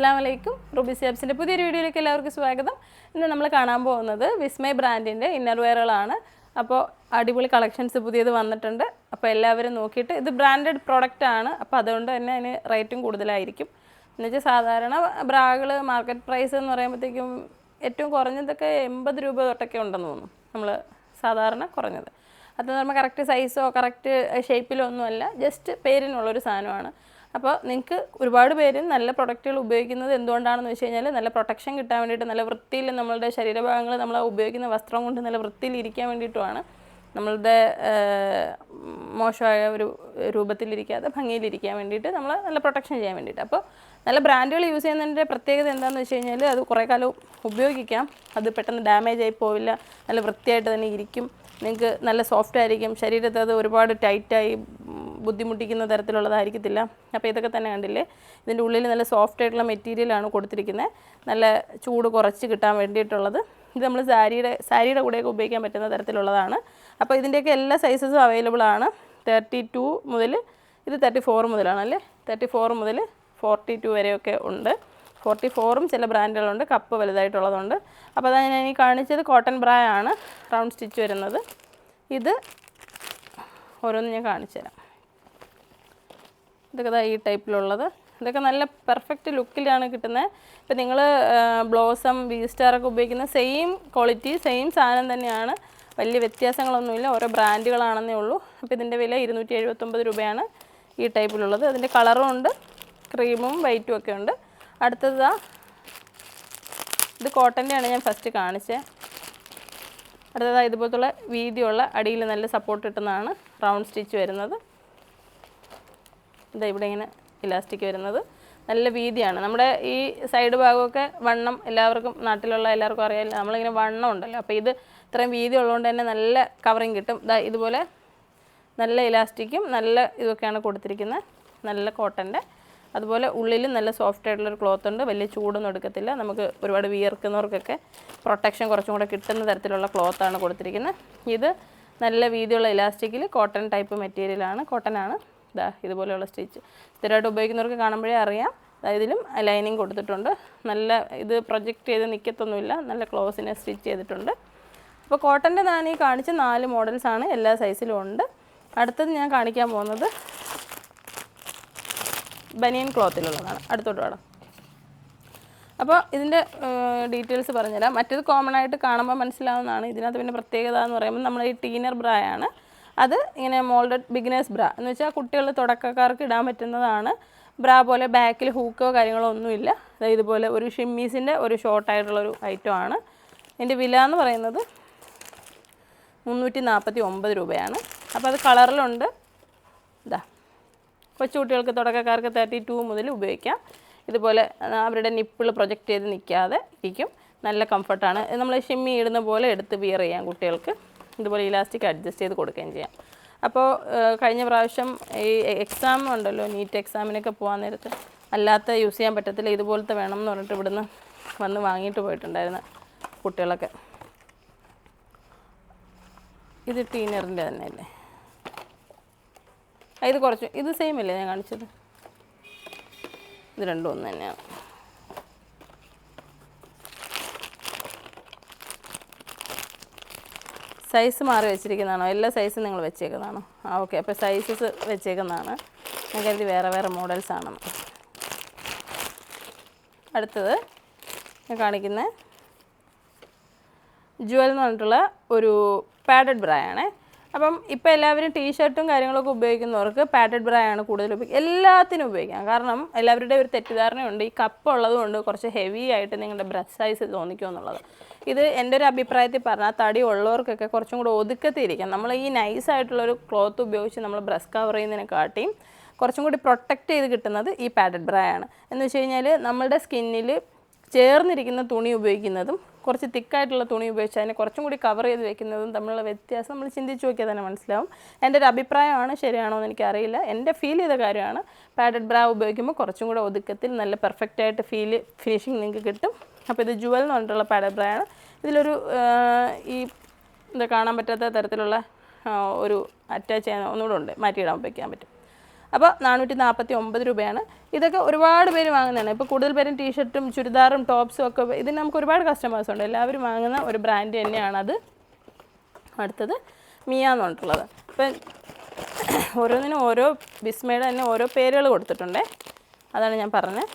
അസ്സാം വലൈക്കും റുബി സിയാബ്സിന്റെ പുതിയൊരു വീഡിയോയിലേക്ക് എല്ലാവർക്കും സ്വാഗതം. ഇന്ന് നമ്മൾ കാണാൻ പോകുന്നത് വിസ്മയ് ബ്രാൻഡിന്റെ ഇന്നർ വെയറുകളാണ് അപ്പോൾ അടിപൊളി കളക്ഷൻസ് പുതിയത് വന്നിട്ടുണ്ട്. അപ്പോൾ എല്ലാവരും നോക്കിയിട്ട് ഇത് ബ്രാൻഡഡ് പ്രോഡക്റ്റ് ആണ്. അപ്പോൾ അതുകൊണ്ട് തന്നെ അതിന് റേറ്റും കൂടുതലായിരിക്കും. എന്നുവെച്ചാൽ സാധാരണ ബ്രാകൾ മാർക്കറ്റ് പ്രൈസ് എന്ന് പറയുമ്പോഴത്തേക്കും ഏറ്റവും കുറഞ്ഞതൊക്കെ എൺപത് രൂപ തൊട്ടൊക്കെ ഉണ്ടെന്ന് തോന്നുന്നു. നമ്മൾ സാധാരണ കുറഞ്ഞത്. അത് നമ്മൾ കറക്റ്റ് സൈസോ കറക്റ്റ് ഷേപ്പിലോ ഒന്നുമല്ല. ജസ്റ്റ് പേരിനുള്ളൊരു സാധനമാണ്. അപ്പോൾ നിങ്ങൾക്ക് ഒരുപാട് പേര് നല്ല പ്രൊഡക്റ്റുകൾ ഉപയോഗിക്കുന്നത് എന്തുകൊണ്ടാണെന്ന് വെച്ച് കഴിഞ്ഞാൽ നല്ല പ്രൊട്ടക്ഷൻ കിട്ടാൻ വേണ്ടിയിട്ട് നല്ല വൃത്തിയിൽ നമ്മളുടെ ശരീരഭാഗങ്ങൾ നമ്മൾ ഉപയോഗിക്കുന്ന വസ്ത്രം കൊണ്ട് നല്ല വൃത്തിയിൽ ഇരിക്കാൻ വേണ്ടിയിട്ടുമാണ്. നമ്മളുടെ മോശമായ ഒരു രൂപത്തിലിരിക്കാതെ ഭംഗിയിലിരിക്കാൻ വേണ്ടിയിട്ട് നമ്മൾ നല്ല പ്രൊട്ടക്ഷൻ ചെയ്യാൻ വേണ്ടിയിട്ട്. അപ്പോൾ നല്ല ബ്രാൻഡുകൾ യൂസ് ചെയ്യുന്നതിന്റെ പ്രത്യേകത എന്താണെന്ന് വെച്ച് കഴിഞ്ഞാൽ അത് കുറേ കാലം ഉപയോഗിക്കാം. അത് പെട്ടെന്ന് ഡാമേജ് ആയി പോവില്ല. നല്ല വൃത്തിയായിട്ട് തന്നെ ഇരിക്കും. നിങ്ങൾക്ക് നല്ല സോഫ്റ്റ് ആയിരിക്കും. ശരീരത്തെ അത് ഒരുപാട് ടൈറ്റായി ബുദ്ധിമുട്ടിക്കുന്ന തരത്തിലുള്ളതായിരിക്കത്തില്ല. അപ്പോൾ ഇതൊക്കെ തന്നെ കണ്ടില്ലേ? ഇതിന്റെ ഉള്ളിൽ നല്ല സോഫ്റ്റ് ആയിട്ടുള്ള മെറ്റീരിയലാണ് കൊടുത്തിരിക്കുന്നത് നല്ല ചൂട് കുറച്ച് കിട്ടാൻ വേണ്ടിയിട്ടുള്ളത്. ഇത് നമ്മൾ സാരിയുടെ സാരിയുടെ കൂടെയൊക്കെ ഉപയോഗിക്കാൻ പറ്റുന്ന തരത്തിലുള്ളതാണ്. അപ്പോൾ ഇതിന്റെയൊക്കെ എല്ലാ സൈസസും അവൈലബിൾ ആണ്. തേർട്ടി ടു മുതൽ ഇത് തേർട്ടി ഫോർ മുതലാണ് അല്ലേ? തേർട്ടി ഫോർ മുതൽ ഫോർട്ടി ടു വരെയൊക്കെ ഉണ്ട്. ഫോർട്ടി ഫോറും ചില ബ്രാൻഡുകളുണ്ട് കപ്പ് വലുതായിട്ടുള്ളതുണ്ട്. അപ്പോൾ അതാണ് ഞാൻ ഈ കാണിച്ചത് കോട്ടൺ ബ്രായ ആണ് റൗണ്ട് സ്റ്റിച്ച് വരുന്നത്. ഇത് ഓരോന്ന് ഞാൻ കാണിച്ചു തരാം. ഇതൊക്കെ ഈ ടൈപ്പിലുള്ളത്. ഇതൊക്കെ നല്ല പെർഫെക്റ്റ് ലുക്കിലാണ് കിട്ടുന്നത്. ഇപ്പം നിങ്ങൾ ബ്ലോസം ബി സ്റ്റാറൊക്കെ ഉപയോഗിക്കുന്ന സെയിം ക്വാളിറ്റി സെയിം സാധനം തന്നെയാണ്. വലിയ വ്യത്യാസങ്ങളൊന്നുമില്ല ഓരോ ബ്രാൻഡുകളാണെന്നേ ഉള്ളൂ. അപ്പോൾ ഇതിന്റെ വില ഇരുന്നൂറ്റി എഴുപത്തൊമ്പത് രൂപയാണ് ഈ ടൈപ്പിലുള്ളത്. അതിന്റെ കളറും ഉണ്ട് ക്രീമും വൈറ്റും ഒക്കെ ഉണ്ട്. അടുത്തത് ഇത് കോട്ടന്റെയാണ് ഞാൻ ഫസ്റ്റ് കാണിച്ചത് അടുത്തത് ഇതുപോലത്തുള്ള വീതിയുള്ള അടിയിൽ നല്ല സപ്പോർട്ട് കിട്ടുന്നതാണ് റൗണ്ട് സ്റ്റിച്ച് വരുന്നത്. ഇതാ ഇവിടെ ഇങ്ങനെ ഇലാസ്റ്റിക് വരുന്നത്. നല്ല വീതിയാണ്. നമ്മുടെ ഈ സൈഡ് ഭാഗമൊക്കെ വണ്ണം എല്ലാവർക്കും നാട്ടിലുള്ള എല്ലാവർക്കും അറിയാമല്ലോ നമ്മളിങ്ങനെ വണ്ണം ഉണ്ടല്ലോ. അപ്പോൾ ഇത് ഇത്രയും വീതി ഉള്ളതുകൊണ്ട് തന്നെ നല്ല കവറിങ് കിട്ടും. ഇതാ ഇതുപോലെ നല്ല ഇലാസ്റ്റിക്കും നല്ല ഇതൊക്കെയാണ് കൊടുത്തിരിക്കുന്നത്. നല്ല കോട്ടന്റെ അതുപോലെ ഉള്ളിൽ നല്ല സോഫ്റ്റ് ആയിട്ടുള്ളൊരു ക്ലോത്ത് ഉണ്ട്. വലിയ ചൂടൊന്നും എടുക്കത്തില്ല. നമുക്ക് ഒരുപാട് വിയർക്കുന്നവർക്കൊക്കെ പ്രൊട്ടക്ഷൻ കുറച്ചും കൂടെ കിട്ടുന്ന തരത്തിലുള്ള ക്ലോത്താണ് കൊടുത്തിരിക്കുന്നത്. ഇത് നല്ല വീതിയുള്ള ഇലാസ്റ്റിക്കിൽ കോട്ടൺ ടൈപ്പ് മെറ്റീരിയലാണ് കോട്ടനാണ് ഇതാ ഇതുപോലെയുള്ള സ്റ്റിച്ച് സ്ഥിരമായിട്ട് ഉപയോഗിക്കുന്നവർക്ക് കാണുമ്പോഴേ അറിയാം. ഇതിലും ലൈനിങ് കൊടുത്തിട്ടുണ്ട്. നല്ല ഇത് പ്രൊജക്റ്റ് ചെയ്ത് നിൽക്കത്തൊന്നുമില്ല നല്ല ക്ലോസിനെ സ്റ്റിച്ച് ചെയ്തിട്ടുണ്ട്. അപ്പോൾ കോട്ടന്റെ ഞാൻ ഈ കാണിച്ച നാല് മോഡൽസാണ് എല്ലാ സൈസിലും ഉണ്ട്. അടുത്തത് ഞാൻ കാണിക്കാൻ പോകുന്നത് ബനിയൻ ക്ലോത്തിലുള്ളതാണ്. അടുത്തോട്ട് വേണം അപ്പോൾ ഇതിന്റെ ഡീറ്റെയിൽസ് പറഞ്ഞുതരാം. മറ്റേത് കോമൺ ആയിട്ട് കാണുമ്പോൾ മനസ്സിലാവുന്നതാണ്. ഇതിനകത്ത് പിന്നെ പ്രത്യേകത എന്ന് പറയുമ്പോൾ നമ്മൾ ഈ ടീനർ ബ്രായാണ് അത് ഇങ്ങനെ മോൾഡഡ് ബിഗിനേഴ്സ് ബ്ര എന്ന് വെച്ചാൽ കുട്ടികൾ തുടക്കക്കാർക്ക് ഇടാൻ പറ്റുന്നതാണ്. ബ്രാ പോലെ ബാക്കിൽ ഹൂക്കോ കാര്യങ്ങളോ ഒന്നുമില്ല. അതായത് ഇതുപോലെ ഒരു ഷിമ്മീസിന്റെ ഒരു ഷോർട്ടായിട്ടുള്ളൊരു ഐറ്റം ആണ്. ഇതിന്റെ വില എന്ന് പറയുന്നത് മുന്നൂറ്റി നാൽപ്പത്തി ഒമ്പത് രൂപയാണ്. അപ്പോൾ അത് കളറിലുണ്ട് ഇതാ കൊച്ചുകുട്ടികൾക്ക് തുടക്കക്കാർക്ക് തേർട്ടി ടു മുതൽ ഉപയോഗിക്കാം. ഇതുപോലെ അവരുടെ നിപ്പിൾ പ്രൊജക്റ്റ് ചെയ്ത് നിൽക്കാതെ ഇരിക്കും. നല്ല കംഫർട്ടാണ് നമ്മൾ ഷിമ്മി ഇടുന്ന പോലെ എടുത്ത് വിയർ ചെയ്യാം കുട്ടികൾക്ക്. ഇതുപോലെ ഇലാസ്റ്റിക് അഡ്ജസ്റ്റ് ചെയ്ത് കൊടുക്കുകയും ചെയ്യാം. അപ്പോൾ കഴിഞ്ഞ പ്രാവശ്യം ഈ എക്സാം ഉണ്ടല്ലോ നീറ്റ് എക്സാമിനൊക്കെ പോകാൻ നേരത്ത് അല്ലാത്ത യൂസ് ചെയ്യാൻ പറ്റത്തില്ല. ഇതുപോലത്തെ വേണം എന്ന് പറഞ്ഞിട്ട് ഇവിടുന്ന് വന്ന് വാങ്ങിയിട്ട് പോയിട്ടുണ്ടായിരുന്നു കുട്ടികളൊക്കെ. ഇത് ടീനറിന്റെ തന്നെ അല്ലേ ഇത് കുറച്ച് ഇത് സെയിം അല്ലേ ഞാൻ കാണിച്ചത്? ഇത് രണ്ടും ഒന്ന് തന്നെയാണ്. സൈസ് മാറി വെച്ചിരിക്കുന്നതാണോ? എല്ലാ സൈസും നിങ്ങൾ വെച്ചേക്കുന്നതാണോ? ആ ഓക്കെ അപ്പോൾ സൈസസ് വെച്ചേക്കുന്നതാണ്. ഞാൻ കരുതി വേറെ വേറെ മോഡൽസ് ആണെന്ന്. അടുത്തത് ഞാൻ കാണിക്കുന്നത് ജുവൽ എന്ന് പറഞ്ഞിട്ടുള്ള ഒരു പാഡഡ് ബ്രാ ആണ്. അപ്പം ഇപ്പോൾ എല്ലാവരും ടീഷർട്ടും കാര്യങ്ങളൊക്കെ ഉപയോഗിക്കുന്നവർക്ക് പാറ്റഡ് ആണ് കൂടുതൽ ഉപയോഗിക്കുക എല്ലാത്തിനും ഉപയോഗിക്കാം. കാരണം എല്ലാവരുടെയും ഒരു തെറ്റിദ്ധാരണയുണ്ട്. ഈ കപ്പ് ഉള്ളതുകൊണ്ട് കുറച്ച് ഹെവി ആയിട്ട് നിങ്ങളുടെ ബ്രസ് സൈസ് തോന്നിക്കും എന്നുള്ളത്. ഇത് എന്റെ ഒരു അഭിപ്രായത്തിൽ പറഞ്ഞാൽ തടി ഉള്ളവർക്കൊക്കെ കുറച്ചും കൂടെ ഒതുക്കത്തിരിക്കാം നമ്മൾ ഈ നൈസ് ആയിട്ടുള്ളൊരു ക്ലോത്ത് ഉപയോഗിച്ച് നമ്മൾ ബ്രസ് കവർ ചെയ്യുന്നതിനെക്കാട്ടിയും കുറച്ചും കൂടി പ്രൊട്ടക്റ്റ് ചെയ്ത് കിട്ടുന്നത് ഈ പാഡഡ് ആണ്. എന്ന് വെച്ച് കഴിഞ്ഞാൽ നമ്മളുടെ സ്കിന്നിൽ ചേർന്നിരിക്കുന്ന തുണി ഉപയോഗിക്കുന്നതും കുറച്ച് തിക്കായിട്ടുള്ള തുണി ഉപയോഗിച്ച് അതിനെ കുറച്ചും കൂടി കവർ ചെയ്ത് വെക്കുന്നതും തമ്മിലുള്ള വ്യത്യാസം നമ്മൾ ചിന്തിച്ച് നോക്കിയാൽ തന്നെ മനസ്സിലാവും. എന്റെ ഒരു അഭിപ്രായമാണ് ശരിയാണോ എന്ന് എനിക്കറിയില്ല. എന്റെ ഫീൽ ചെയ്ത കാര്യമാണ് പാഡഡ് ബ്രാ ഉപയോഗിക്കുമ്പോൾ കുറച്ചും കൂടെ ഒതുക്കത്തിൽ നല്ല പെർഫെക്റ്റ് ആയിട്ട് ഫീൽ ഫിനിഷിങ് നിങ്ങൾക്ക് കിട്ടും. അപ്പോൾ ഇത് ജുവൽ എന്ന് പറഞ്ഞിട്ടുള്ള പാഡഡ് ബ്രാ ആണ്. ഇതിലൊരു ഈ എന്താ കാണാൻ പറ്റാത്ത തരത്തിലുള്ള ഒരു അറ്റാച്ച് ചെയ്യാൻ ഒന്നുകൂടെ ഉണ്ട്. മാറ്റിയിടാൻ ഉപയോഗിക്കാൻ പറ്റും. അപ്പോൾ നാനൂറ്റി നാൽപ്പത്തി ഒമ്പത് രൂപയാണ്. ഇതൊക്കെ ഒരുപാട് പേര് വാങ്ങുന്നതാണ്. ഇപ്പോൾ കൂടുതൽ പേരും ടീഷർട്ടും ചുരിദാറും ടോപ്സും ഒക്കെ ഇതിന് നമുക്ക് ഒരുപാട് കസ്റ്റമേഴ്സ് ഉണ്ട്. എല്ലാവരും വാങ്ങുന്ന ഒരു ബ്രാൻഡ് തന്നെയാണത്. അടുത്തത് മിയ എന്ന് പറഞ്ഞിട്ടുള്ളത് ഇപ്പം ഓരോന്നിനും ഓരോ ബിസ്മയുടെ തന്നെ ഓരോ പേരുകൾ കൊടുത്തിട്ടുണ്ട്. അതാണ് ഞാൻ പറഞ്ഞത്.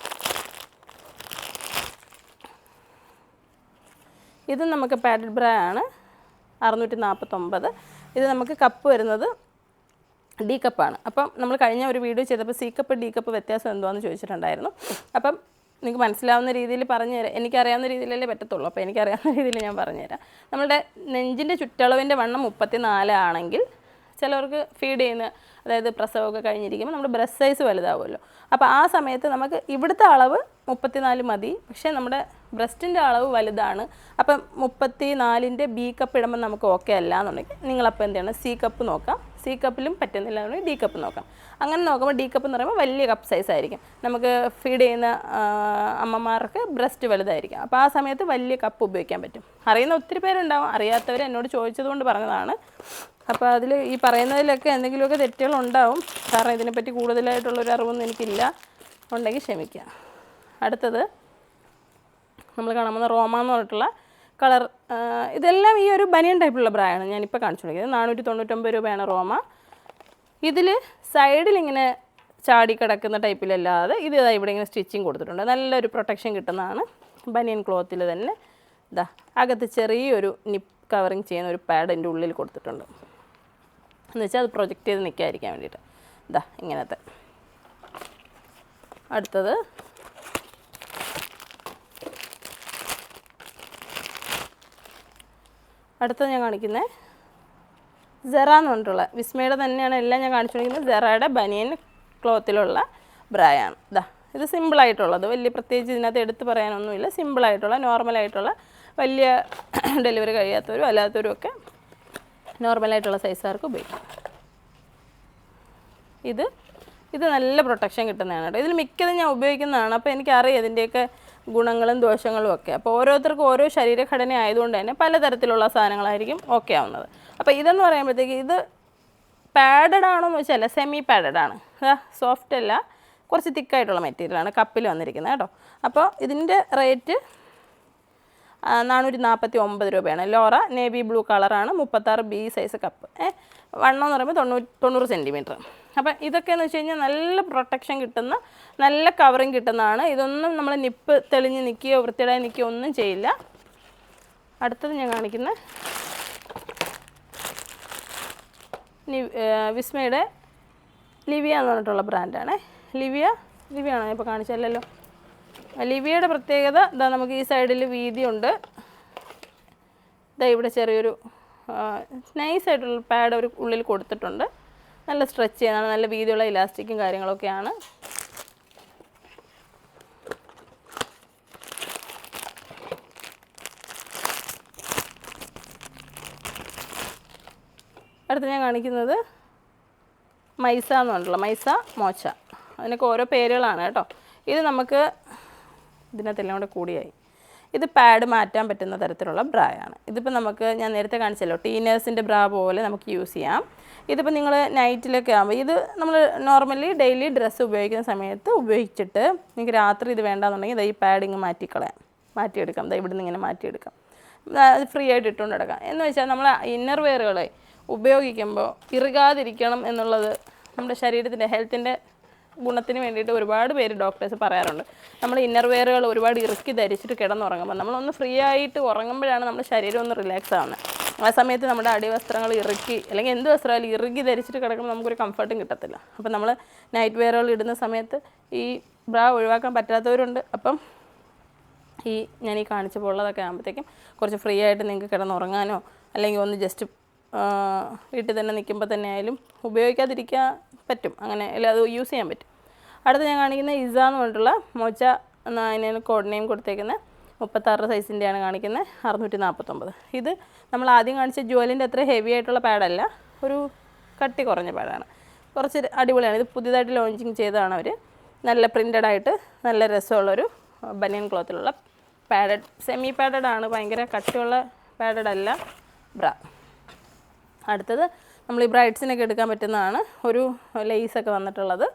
ഇത് നമുക്ക് പാഡഡ് ബ്രാ ആണ്. അറുന്നൂറ്റി നാൽപ്പത്തൊമ്പത് ഇത് നമുക്ക് കപ്പ് വരുന്നത് ഡി കപ്പാണ് അപ്പം നമ്മൾ കഴിഞ്ഞ ഒരു വീഡിയോ ചെയ്തപ്പോൾ സി കപ്പ് ഡി കപ്പ് വ്യത്യാസം എന്തുവാന്ന് ചോദിച്ചിട്ടുണ്ടായിരുന്നു. അപ്പം നിങ്ങൾക്ക് മനസ്സിലാവുന്ന രീതിയിൽ പറഞ്ഞു തരാം. എനിക്കറിയാവുന്ന രീതിയിലല്ലേ പറ്റത്തുള്ളൂ. അപ്പോൾ എനിക്കറിയാവുന്ന രീതിയിൽ ഞാൻ പറഞ്ഞുതരാം നമ്മുടെ നെഞ്ചിന്റെ ചുറ്റളവിന്റെ വണ്ണം മുപ്പത്തി നാല് ആണെങ്കിൽ ചിലവർക്ക് ഫീഡ് ചെയ്യുന്ന അതായത് പ്രസവമൊക്കെ കഴിഞ്ഞിരിക്കുമ്പോൾ നമ്മുടെ ബ്രസ്റ്റ് സൈസ് വലുതാവുമല്ലോ. അപ്പോൾ ആ സമയത്ത് നമുക്ക് ഇവിടുത്തെ അളവ് മുപ്പത്തിനാല് മതി. പക്ഷേ നമ്മുടെ ബ്രസ്റ്റിന്റെ അളവ് വലുതാണ്. അപ്പം മുപ്പത്തി നാലിന്റെ ബി കപ്പ് ഇടുമ്പോൾ നമുക്ക് ഓക്കെ അല്ല എന്നുണ്ടെങ്കിൽ നിങ്ങളപ്പോൾ എന്ത് ചെയ്യണം? സി കപ്പ് നോക്കാം. സി കപ്പിലും പറ്റുന്നില്ല എന്നുണ്ടെങ്കിൽ ഡി കപ്പ് നോക്കാം. അങ്ങനെ നോക്കുമ്പോൾ ഡി കപ്പ് എന്ന് പറയുമ്പോൾ വലിയ കപ്പ് സൈസ് ആയിരിക്കും. നമുക്ക് ഫീഡ് ചെയ്യുന്ന അമ്മമാർക്ക് ബ്രസ്റ്റ് വലുതായിരിക്കും. അപ്പോൾ ആ സമയത്ത് വലിയ കപ്പ് ഉപയോഗിക്കാൻ പറ്റും. അറിയുന്ന ഒത്തിരി പേരുണ്ടാവും. അറിയാത്തവർ എന്നോട് ചോദിച്ചതുകൊണ്ട് പറഞ്ഞതാണ്. അപ്പോൾ അതിൽ ഈ പറയുന്നതിലൊക്കെ എന്തെങ്കിലുമൊക്കെ തെറ്റുകൾ ഉണ്ടാവും. കാരണം ഇതിനെപ്പറ്റി കൂടുതലായിട്ടുള്ളൊരു അറിവൊന്നും എനിക്കില്ല. ഉണ്ടെങ്കിൽ ക്ഷമിക്കുക. അടുത്തത് നമ്മൾ കാണാൻ പോകുന്ന റോമ എന്ന് പറഞ്ഞിട്ടുള്ള കളർ ഇതെല്ലാം ഈ ഒരു ബനിയൻ ടൈപ്പിലുള്ള ബ്രായാണ് ഞാനിപ്പോൾ കാണിച്ചു തുടങ്ങിയത് നാനൂറ്റി തൊണ്ണൂറ്റൊമ്പത് രൂപയാണ് റോമ. ഇതിൽ സൈഡിൽ ഇങ്ങനെ ചാടി കിടക്കുന്ന ടൈപ്പിലല്ലാതെ ഇത് ഇതാ ഇവിടെ ഇങ്ങനെ സ്റ്റിച്ചിങ് കൊടുത്തിട്ടുണ്ട്. നല്ലൊരു പ്രൊട്ടക്ഷൻ കിട്ടുന്നതാണ്. ബനിയൻ ക്ലോത്തിൽ തന്നെ ഇതാ അകത്ത് ചെറിയൊരു നിപ്പ് കവറിങ് ചെയ്യുന്ന ഒരു പാഡ് എന്റെ ഉള്ളിൽ കൊടുത്തിട്ടുണ്ട്. എന്ന് വെച്ചാൽ അത് പ്രൊജക്റ്റ് ചെയ്ത് നിൽക്കാതിരിക്കാൻ വേണ്ടിയിട്ട്. ഇതാ ഇങ്ങനത്തെ. അടുത്തത് അടുത്തത് ഞാൻ കാണിക്കുന്നത് സെറ എന്ന് പറഞ്ഞിട്ടുള്ള വിസ്മയുടെ തന്നെയാണ് എല്ലാം ഞാൻ കാണിച്ചു കൊടുക്കുന്നത് സെറയുടെ ബനിയൻ ക്ലോത്തിലുള്ള ബ്രായാണ്. ഇതാ ഇത് സിമ്പിളായിട്ടുള്ളത് വലിയ പ്രത്യേകിച്ച് ഇതിനകത്ത് എടുത്ത് പറയാനൊന്നുമില്ല. സിമ്പിളായിട്ടുള്ള നോർമലായിട്ടുള്ള വലിയ ഡെലിവറി കഴിയാത്തവരും അല്ലാത്തവരും ഒക്കെ നോർമലായിട്ടുള്ള സൈസുകാർക്ക് ഉപയോഗിക്കാം. ഇത് ഇത് നല്ല പ്രൊട്ടക്ഷൻ കിട്ടുന്നതാണ് കേട്ടോ. ഇതിൽ മിക്കതും ഞാൻ ഉപയോഗിക്കുന്നതാണ്. അപ്പോൾ എനിക്കറിയാം ഇതിന്റെയൊക്കെ ഗുണങ്ങളും ദോഷങ്ങളും ഒക്കെ. അപ്പോൾ ഓരോരുത്തർക്കും ഓരോ ശരീരഘടന ആയതുകൊണ്ട് തന്നെ പലതരത്തിലുള്ള സാധനങ്ങളായിരിക്കും ഓക്കെ ആവുന്നത്. അപ്പോൾ ഇതെന്ന് പറയുമ്പോഴത്തേക്ക് ഇത് പാഡഡ് ആണോ എന്ന് വെച്ചാൽ സെമി പാഡഡ് ആണ്. സോഫ്റ്റ് അല്ല കുറച്ച് തിക്കായിട്ടുള്ള മെറ്റീരിയലാണ് കപ്പിൽ വന്നിരിക്കുന്നത് കേട്ടോ. അപ്പോൾ ഇതിന്റെ റേറ്റ് നാനൂറ്റി നാൽപ്പത്തി ഒമ്പത് രൂപയാണ്. ലോറ നേവി ബ്ലൂ കളറാണ് മുപ്പത്താറ് ബി സൈസ് കപ്പ് വണ്ണം എന്ന് പറയുമ്പോൾ തൊണ്ണൂറ്റി തൊണ്ണൂറ് സെന്റിമീറ്റർ അപ്പം ഇതൊക്കെയെന്ന് വെച്ച് കഴിഞ്ഞാൽ നല്ല പ്രൊട്ടക്ഷൻ കിട്ടുന്ന നല്ല കവറിങ് കിട്ടുന്നതാണ്. ഇതൊന്നും നമ്മൾ നിപ്പ് തെളിഞ്ഞ് നിൽക്കുകയോ വൃത്തിയായി നിൽക്കുകയോ ഒന്നും ചെയ്യില്ല. അടുത്തത് ഞാൻ കാണിക്കുന്ന വിസ്മയുടെ ലിവിയ എന്ന് പറഞ്ഞിട്ടുള്ള ബ്രാൻഡാണ് ലിവിയ ലിവിയ ആണോ? ഇപ്പോൾ കാണിച്ചല്ലോ ലിവിയയുടെ പ്രത്യേകത ഇതാ നമുക്ക് ഈ സൈഡിൽ വീതിയുണ്ട് ഇതാ ഇവിടെ ചെറിയൊരു നൈസായിട്ടുള്ള പാഡ് ഒരു ഉള്ളിൽ കൊടുത്തിട്ടുണ്ട്. നല്ല സ്ട്രെച്ച് ചെയ്യുന്നതാണ് നല്ല വീതിയുള്ള ഇലാസ്റ്റിക്കും കാര്യങ്ങളൊക്കെയാണ്. അടുത്ത് ഞാൻ കാണിക്കുന്നത് മൈസ എന്ന് പറഞ്ഞിട്ടുള്ള മൈസ മോച്ച. അതിനൊക്കെ ഓരോ പേരുകളാണ് കേട്ടോ. ഇത് നമുക്ക് ഇതിനകത്തെല്ലാം കൂടെ കൂടിയായി. ഇത് പാഡ് മാറ്റാൻ പറ്റുന്ന തരത്തിലുള്ള ബ്രായാണ് ഇതിപ്പോൾ നമുക്ക് ഞാൻ നേരത്തെ കാണിച്ചല്ലോ ടീനേഴ്സിന്റെ ബ്രാ പോലെ നമുക്ക് യൂസ് ചെയ്യാം. ഇതിപ്പോൾ നിങ്ങൾ നൈറ്റിലൊക്കെ ആകുമ്പോൾ ഇത് നമ്മൾ നോർമലി ഡെയിലി ഡ്രസ്സ് ഉപയോഗിക്കുന്ന സമയത്ത് ഉപയോഗിച്ചിട്ട് നിങ്ങൾക്ക് രാത്രി ഇത് വേണ്ടാന്നുണ്ടെങ്കിൽ ദാ ഈ പാഡിങ് മാറ്റിക്കളയാം. മാറ്റിയെടുക്കാം. ഇതാ ഇവിടുന്ന് ഇങ്ങനെ മാറ്റിയെടുക്കാം. അത് ഫ്രീ ആയിട്ട് ഇട്ടുകൊണ്ട് കിടക്കാം എന്ന് വെച്ചാൽ നമ്മൾ ഇന്നർ വെയറുകളെ ഉപയോഗിക്കുമ്പോൾ ഇറുകാതിരിക്കണം എന്നുള്ളത് നമ്മുടെ ശരീരത്തിന്റെ ഹെൽത്തിന്റെ ഗുണത്തിന് വേണ്ടിയിട്ട് ഒരുപാട് പേര് ഡോക്ടേഴ്സ് പറയാറുണ്ട്. നമ്മൾ ഇന്നർ വെയറുകൾ ഒരുപാട് ഇറുക്കി ധരിച്ചിട്ട് കിടന്നുറങ്ങുമ്പോൾ നമ്മളൊന്ന് ഫ്രീ ആയിട്ട് ഉറങ്ങുമ്പോഴാണ് നമ്മുടെ ശരീരം ഒന്ന് റിലാക്സ് ആവുന്നത് ആ സമയത്ത് നമ്മുടെ അടിവസ്ത്രങ്ങൾ ഇറുക്കി അല്ലെങ്കിൽ എന്ത് വസ്ത്രമായാലും ഇറുക്കി ധരിച്ചിട്ട് കിടക്കുമ്പോൾ നമുക്കൊരു കംഫർട്ടും കിട്ടത്തില്ല. അപ്പം നമ്മൾ നൈറ്റ് വെയറുകൾ ഇടുന്ന സമയത്ത് ഈ ബ്രാ ഒഴിവാക്കാൻ പറ്റാത്തവരുണ്ട്. അപ്പം ഈ ഞാൻ ഈ കാണിച്ചു ഉള്ളതൊക്കെ ആകുമ്പോഴത്തേക്കും കുറച്ച് ഫ്രീ ആയിട്ട് നിങ്ങൾക്ക് കിടന്നുറങ്ങാനോ അല്ലെങ്കിൽ ഒന്ന് ജസ്റ്റ് വീട്ടിൽ തന്നെ നിൽക്കുമ്പോൾ തന്നെ ആയാലും ഉപയോഗിക്കാതിരിക്കാൻ പറ്റും. അങ്ങനെ അല്ല അത് യൂസ് ചെയ്യാൻ പറ്റും. അടുത്ത് ഞാൻ കാണിക്കുന്ന ഇസ എന്ന് പറഞ്ഞിട്ടുള്ള മോച്ച എന്ന അതിന് കോഡ് നെയിം കൊടുത്തേക്കുന്ന മുപ്പത്താറ് സൈസിന്റെയാണ് കാണിക്കുന്നത്. അറുന്നൂറ്റി നാൽപ്പത്തൊമ്പത് ഇത് നമ്മൾ ആദ്യം കാണിച്ച ജുവലിന്റെ അത്ര ഹെവി ആയിട്ടുള്ള പാഡല്ല ഒരു കട്ടി കുറഞ്ഞ പാഡാണ് കുറച്ച് അടിപൊളിയാണ്. ഇത് പുതിയതായിട്ട് ലോഞ്ചിങ് ചെയ്തതാണ് അവർ നല്ല പ്രിന്റഡ് ആയിട്ട് നല്ല രസമുള്ളൊരു ബനിയൻ ക്ലോത്തിലുള്ള പാഡഡ് സെമി പാഡഡ് ആണ്. ഭയങ്കര കട്ടിയുള്ള പാഡഡ് അല്ല ബ്ര അടുത്തത് നമ്മൾ ഈ ബ്രൈഡ്സിനൊക്കെ എടുക്കാൻ പറ്റുന്നതാണ്. ഒരു ലേസൊക്കെ വന്നിട്ടുള്ളത്.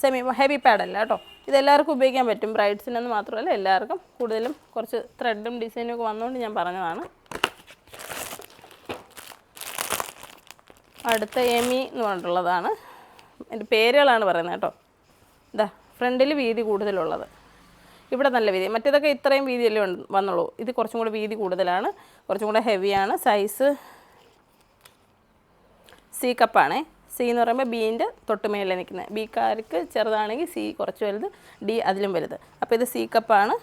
സെമി ഹെവി പാഡല്ല കേട്ടോ. ഇത് എല്ലാവർക്കും ഉപയോഗിക്കാൻ പറ്റും. ബ്രൈഡ്സിനെന്ന് മാത്രമല്ല എല്ലാവർക്കും കൂടുതലും കുറച്ച് ത്രെഡും ഡിസൈനും ഒക്കെ വന്നുകൊണ്ട് ഞാൻ പറഞ്ഞതാണ്. അടുത്ത എമി എന്ന് പറഞ്ഞിട്ടുള്ളതാണ്. എന്റെ പേരുകളാണ് പറയുന്നത് കേട്ടോ. ഇതാ ഫ്രണ്ടിൽ വീതി കൂടുതലുള്ളത്. ഇവിടെ നല്ല വീതി. മറ്റേതൊക്കെ ഇത്രയും വീതിയല്ലേ വന്നുള്ളൂ. ഇത് കുറച്ചും കൂടി വീതി കൂടുതലാണ്. കുറച്ചും കൂടെ ഹെവിയാണ് സൈസ് സി കപ്പാണ് സി എന്ന് പറയുമ്പോൾ ബീന്റെ തൊട്ട് മേളിൽ നിൽക്കുന്നത് ബിക്കാർക്ക് ചെറുതാണെങ്കിൽ സി കുറച്ച് വലുത് ഡി അതിലും വലുത്. അപ്പോൾ ഇത് സി കപ്പാണ്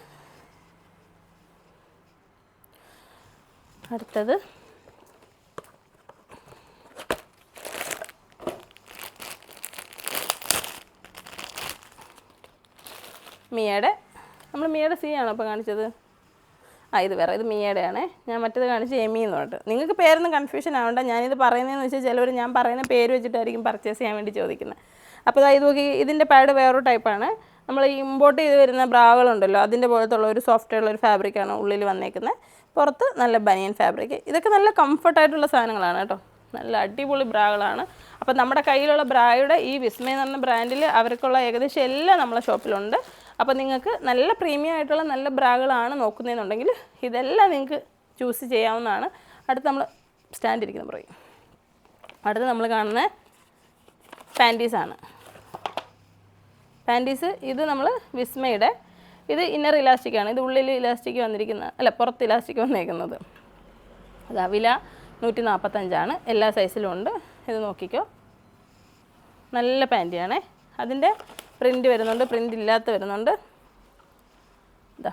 അടുത്തത്. മിയയുടെ നമ്മൾ മിയയുടെ സി ആണോ അപ്പോൾ കാണിച്ചത്? ആ ഇത് വേറെ ഇത് മിയയുടെ ഞാൻ മറ്റേത് കാണിച്ച് എമി എന്ന് പറഞ്ഞിട്ട് നിങ്ങൾക്ക് പേരൊന്നും കൺഫ്യൂഷൻ ആവണ്ട. ഞാനിത് പറയുന്നതെന്ന് വെച്ചാൽ ചിലവർ ഞാൻ പറയുന്ന പേര് വെച്ചിട്ടായിരിക്കും പർച്ചേസ് ചെയ്യാൻ വേണ്ടി ചോദിക്കുന്നത് അപ്പോൾ ഇത് നോക്കി ഇതിന്റെ പാഡ് വേറൊരു ടൈപ്പാണ് നമ്മൾ ഇമ്പോർട്ട് ചെയ്ത് വരുന്ന ബ്രാകളുണ്ടല്ലോ അതിന്റെ പോലത്തുള്ള ഒരു സോഫ്റ്റ് ഉള്ള ഒരു ഫാബ്രിക്കാണ് ഉള്ളിൽ വന്നേക്കുന്നത് പുറത്ത് നല്ല ബനിയൻ ഫാബ്രിക് ഇതൊക്കെ നല്ല കംഫർട്ടായിട്ടുള്ള സാധനങ്ങളാണ് കേട്ടോ. നല്ല അടിപൊളി ബ്രാകളാണ്. അപ്പോൾ നമ്മുടെ കയ്യിലുള്ള ബ്രായുടെ ഈ വിസ്മയ എന്ന് പറഞ്ഞ ബ്രാൻഡിൽ അവർക്കുള്ള ഏകദേശം എല്ലാം നമ്മളെ ഷോപ്പിലുണ്ട് അപ്പോൾ നിങ്ങൾക്ക് നല്ല പ്രീമിയം ആയിട്ടുള്ള നല്ല ബ്രാകളാണ് നോക്കുന്നതെന്നുണ്ടെങ്കിൽ ഇതെല്ലാം നിങ്ങൾക്ക് ചൂസ് ചെയ്യാവുന്നതാണ്. അടുത്ത് നമ്മൾ സ്റ്റാൻഡ് ഇരിക്കുന്ന പറയും അടുത്ത് നമ്മൾ കാണുന്ന പാന്റീസാണ് പാന്റീസ് ഇത് നമ്മൾ വിസ്മയുടെ ഇത് ഇന്നർ ഇലാസ്റ്റിക് ആണ്. ഇത് ഉള്ളിൽ ഇലാസ്റ്റിക് വന്നിരിക്കുന്ന അല്ല പുറത്ത് ഇലാസ്റ്റിക് വന്നേക്കുന്നത്. അതാ വില നൂറ്റി നാൽപ്പത്തഞ്ചാണ് എല്ലാ സൈസിലും ഉണ്ട്. ഇത് നോക്കിക്കോ. നല്ല പാന്റിയാണേ അതിന്റെ പ്രിന്റ് വരുന്നുണ്ട് പ്രിന്റ് ഇല്ലാത്ത വരുന്നുണ്ട്. ഇതാ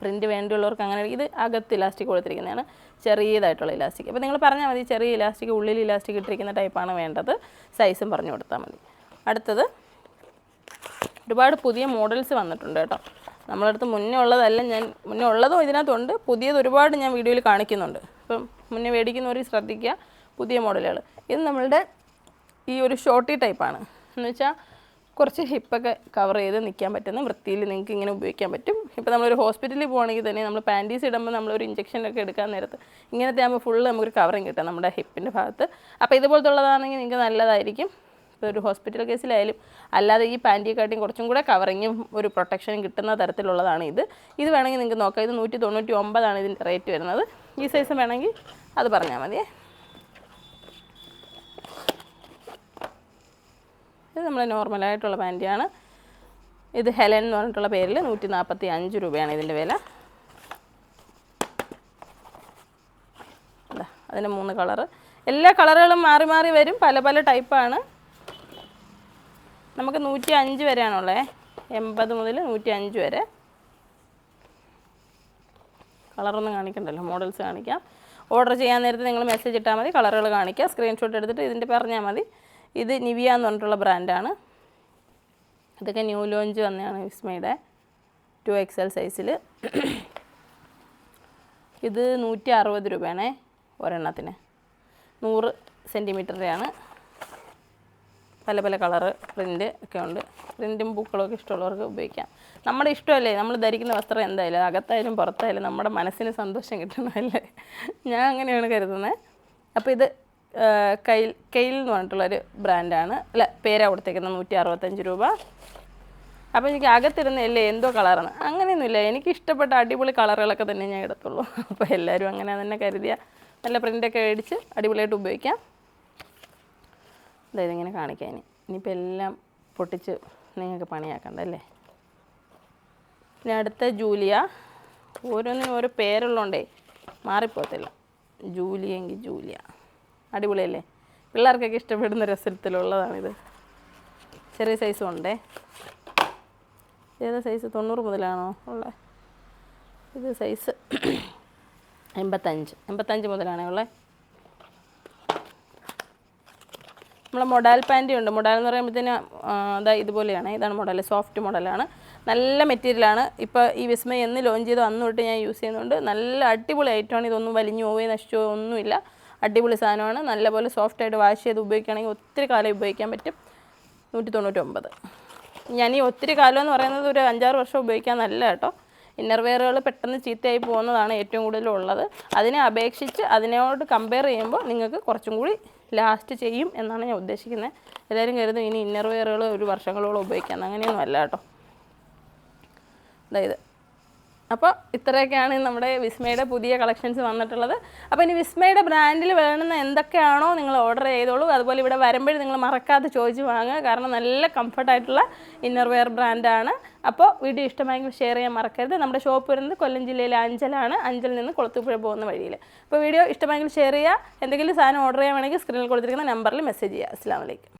പ്രിന്റ് വേണ്ടിയുള്ളവർക്ക് അങ്ങനെ ഇത് അകത്ത് ഇലാസ്റ്റിക് കൊടുത്തിരിക്കുന്നതാണ്. ചെറിയതായിട്ടുള്ള ഇലാസ്റ്റിക്. അപ്പോൾ നിങ്ങൾ പറഞ്ഞാൽ മതി ചെറിയ ഇലാസ്റ്റിക് ഉള്ളിൽ ഇലാസ്റ്റിക് ഇട്ടിരിക്കുന്ന ടൈപ്പാണ് വേണ്ടത്. സൈസും പറഞ്ഞു കൊടുത്താൽ മതി. അടുത്തത് ഒരുപാട് പുതിയ മോഡൽസ് വന്നിട്ടുണ്ട് കേട്ടോ. നമ്മളടുത്ത് മുന്നേ ഉള്ളതല്ല ഞാൻ മുന്നേ ഉള്ളതും ഇതിനകത്തുണ്ട്. പുതിയത് ഒരുപാട് ഞാൻ വീഡിയോയിൽ കാണിക്കുന്നുണ്ട്. അപ്പം മുന്നേ മേടിക്കുന്നവർ ശ്രദ്ധിക്കുക പുതിയ മോഡലുകൾ. ഇത് നമ്മളുടെ ഈ ഒരു ഷോർട്ടി ടൈപ്പാണ്. എന്ന് വെച്ചാൽ കുറച്ച് ഹിപ്പൊക്കെ കവർ ചെയ്ത് നിൽക്കാൻ പറ്റുന്ന വൃത്തിയിൽ നിങ്ങൾക്ക് ഇങ്ങനെ ഉപയോഗിക്കാൻ പറ്റും. ഇപ്പോൾ നമ്മളൊരു ഹോസ്പിറ്റലിൽ പോകുകയാണെങ്കിൽ തന്നെ നമ്മൾ പാന്റീസ് ഇടുമ്പോൾ നമ്മളൊരു ഇഞ്ചക്ഷനൊക്കെ എടുക്കാൻ നേരത്ത് ഇങ്ങനത്തെ ആകുമ്പോൾ ഫുള്ള് നമുക്കൊരു കവറിങ് കിട്ടും നമ്മുടെ ഹിപ്പിന്റെ ഭാഗത്ത്. അപ്പോൾ ഇതുപോലത്തെ ഉള്ളതാണെങ്കിൽ നിങ്ങൾക്ക് നല്ലതായിരിക്കും. ഇപ്പോൾ ഒരു ഹോസ്പിറ്റൽ കേസിലായാലും അല്ലാതെ ഈ പാന്റിയെക്കാട്ടിയും കുറച്ചും കൂടെ കവറിങ്ങും ഒരു പ്രൊട്ടക്ഷനും കിട്ടുന്ന തരത്തിലുള്ളതാണ് ഇത്. ഇത് വേണമെങ്കിൽ നിങ്ങൾക്ക് നോക്കാം. ഇത് നൂറ്റി തൊണ്ണൂറ്റി ഒമ്പതാണ് ഇതിന്റെ റേറ്റ് വരുന്നത്. ഈ സൈസ് വേണമെങ്കിൽ അത് പറഞ്ഞാൽ മതിയേ. ഇത് നമ്മൾ നോർമലായിട്ടുള്ള പാന്റിയാണ് ഇത് ഹെലൻ എന്ന് പറഞ്ഞിട്ടുള്ള പേരിൽ നൂറ്റി നാൽപ്പത്തി അഞ്ച് രൂപയാണ് ഇതിന്റെ വില. അതിന്റെ മൂന്ന് കളറ് എല്ലാ കളറുകളും മാറി മാറി വരും പല പല ടൈപ്പാണ് നമുക്ക് നൂറ്റി അഞ്ച് വരെയാണുള്ളത് എൺപത് മുതൽ നൂറ്റി അഞ്ച് വരെ കളറൊന്നും കാണിക്കണ്ടല്ലോ മോഡൽസ് കാണിക്കാം. ഓർഡർ ചെയ്യാൻ നേരത്തെ നിങ്ങൾ മെസ്സേജ് ഇട്ടാൽ മതി കളറുകൾ കാണിക്കുക സ്ക്രീൻഷോട്ട് എടുത്തിട്ട് ഇതിന്റെ പറഞ്ഞാൽ മതി. ഇത് നിവിയ എന്ന് പറഞ്ഞിട്ടുള്ള ബ്രാൻഡാണ്. ഇതൊക്കെ ന്യൂ ലോഞ്ച് വന്നതാണ് വിസ്മയുടെ ടു എക്സ് എൽ സൈസിൽ ഇത് നൂറ്റി അറുപത് രൂപയാണേ ഒരെണ്ണത്തിന്. നൂറ് സെന്റിമീറ്ററിന്റെയാണ് പല പല കളറ് പ്രിന്റ് ഒക്കെ ഉണ്ട്. പ്രിന്റും പൂക്കളൊക്കെ ഇഷ്ടമുള്ളവർക്ക് ഉപയോഗിക്കാം. നമ്മുടെ ഇഷ്ടമല്ലേ? നമ്മൾ ധരിക്കുന്ന വസ്ത്രം എന്തായാലും? അകത്തായാലും പുറത്തായാലും നമ്മുടെ മനസ്സിന് സന്തോഷം കിട്ടണമല്ലേ? ഞാൻ അങ്ങനെയാണ് കരുതുന്നത്. അപ്പോൾ ഇത് ആ, കെയിൽ എന്ന് പറഞ്ഞിട്ടുള്ളൊരു ബ്രാൻഡാണ്. അല്ല പേരാ കൊടുത്തേക്കുന്നത് നൂറ്റി അറുപത്തഞ്ച് രൂപ. അപ്പോൾ എനിക്ക് അകത്തിരുന്നല്ലേ എന്തോ കളറാണ്. അങ്ങനെയൊന്നുമില്ല എനിക്ക് ഇഷ്ടപ്പെട്ട അടിപൊളി കളറുകളൊക്കെ തന്നെ ഞാൻ എടുത്തുള്ളൂ അപ്പോൾ എല്ലാവരും അങ്ങനെ തന്നെ കരുതിയ നല്ല പ്രിന്റൊക്കെ മേടിച്ച് അടിപൊളിയായിട്ട് ഉപയോഗിക്കാം. അതായത് ഇങ്ങനെ കാണിക്കാൻ ഇനി. ഇനിയിപ്പോൾ എല്ലാം പൊട്ടിച്ച് നിങ്ങൾക്ക് പണിയാക്കണ്ട അല്ലേ? പിന്നെ അടുത്ത ജൂലിയ. ഓരോന്നിനും ഓരോ പേരുള്ളതുകൊണ്ടേ മാറിപ്പോകത്തില്ല. ജൂലിയെങ്കിൽ ജൂലിയ. അടിപൊളിയല്ലേ? പിള്ളേർക്കൊക്കെ ഇഷ്ടപ്പെടുന്ന രസത്തിലുള്ളതാണിത്. ചെറിയ സൈസും ഉണ്ടേ. ഏതാ സൈസ് തൊണ്ണൂറ് മുതലാണോ ഉള്ളത് ഇത് സൈസ് എൺപത്തഞ്ച്. എൺപത്തഞ്ച് മുതലാണേ ഉള്ളത് നമ്മളെ മൊഡാൽ പാന്റി ഉണ്ട്. മൊഡാൽ എന്ന് പറയുമ്പോഴത്തേന് അതാ ഇതുപോലെയാണ്. ഇതാണ് മോഡൽ സോഫ്റ്റ് മോഡലാണ് നല്ല മെറ്റീരിയലാണ് ഇപ്പോൾ ഈ വിസ്മയ എന്ന് ലോഞ്ച് ചെയ്തോ അന്ന് തൊട്ട് ഞാൻ യൂസ് ചെയ്യുന്നുണ്ട്. നല്ല അടിപൊളി ഐറ്റമാണ് ഇതൊന്നും വലിഞ്ഞു പോവുകയോ നശിച്ചോ ഒന്നുമില്ല. അടിപൊളി സാധനമാണ്. നല്ലപോലെ സോഫ്റ്റ് ആയിട്ട് വാഷ് ചെയ്ത് ഉപയോഗിക്കുകയാണെങ്കിൽ ഒത്തിരി കാലം ഉപയോഗിക്കാൻ പറ്റും. നൂറ്റി തൊണ്ണൂറ്റൊമ്പത് ഞാൻ ഈ ഒത്തിരി കാലം എന്ന് പറയുന്നത് ഒരു അഞ്ചാറ് വർഷം ഉപയോഗിക്കാൻ നല്ല കേട്ടോ ഇന്നർ വെയറുകൾ പെട്ടെന്ന് ചീത്തയായി പോകുന്നതാണ് ഏറ്റവും കൂടുതൽ ഉള്ളത്. അതിനെ അപേക്ഷിച്ച് അതിനോട് കമ്പയർ ചെയ്യുമ്പോൾ നിങ്ങൾക്ക് കുറച്ചും കൂടി ലാസ്റ്റ് ചെയ്യും എന്നാണ് ഞാൻ ഉദ്ദേശിക്കുന്നത്. എല്ലാവരും കരുതും ഇനി ഇന്നർ വെയറുകൾ ഒരു വർഷങ്ങളോളം ഉപയോഗിക്കാം അങ്ങനെയൊന്നും അല്ല കേട്ടോ. അതായത് അപ്പോൾ ഇത്രയൊക്കെയാണ് നമ്മുടെ വിസ്മയുടെ പുതിയ കളക്ഷൻസ് വന്നിട്ടുള്ളത്. അപ്പോൾ ഇനി വിസ്മയുടെ ബ്രാൻഡിൽ വേണമെന്ന് എന്തൊക്കെയാണോ നിങ്ങൾ ഓർഡർ ചെയ്തോളൂ. അതുപോലെ ഇവിടെ വരുമ്പോഴും നിങ്ങൾ മറക്കാതെ ചോദിച്ച് വാങ്ങുക. കാരണം നല്ല കംഫർട്ടായിട്ടുള്ള ഇന്നർവെയർ ബ്രാൻഡാണ് അപ്പോൾ വീഡിയോ ഇഷ്ടമായെങ്കിൽ ഷെയർ ചെയ്യാൻ മറക്കരുത്. നമ്മുടെ ഷോപ്പ് വരുന്നത് കൊല്ലം ജില്ലയിലെ അഞ്ചലാണ്. അഞ്ചലിൽ നിന്ന് കൊളത്തുപുഴ പോകുന്ന വഴിയിൽ. അപ്പോൾ വീഡിയോ ഇഷ്ടമായെങ്കിൽ ഷെയർ ചെയ്യുക. എന്തെങ്കിലും സാധനം ഓർഡർ ചെയ്യാൻ വേണമെങ്കിൽ സ്ക്രീനിൽ കൊടുത്തിരിക്കുന്ന നമ്പറിൽ മെസ്സേജ് ചെയ്യുക. അസ്സാം വലൈക്കും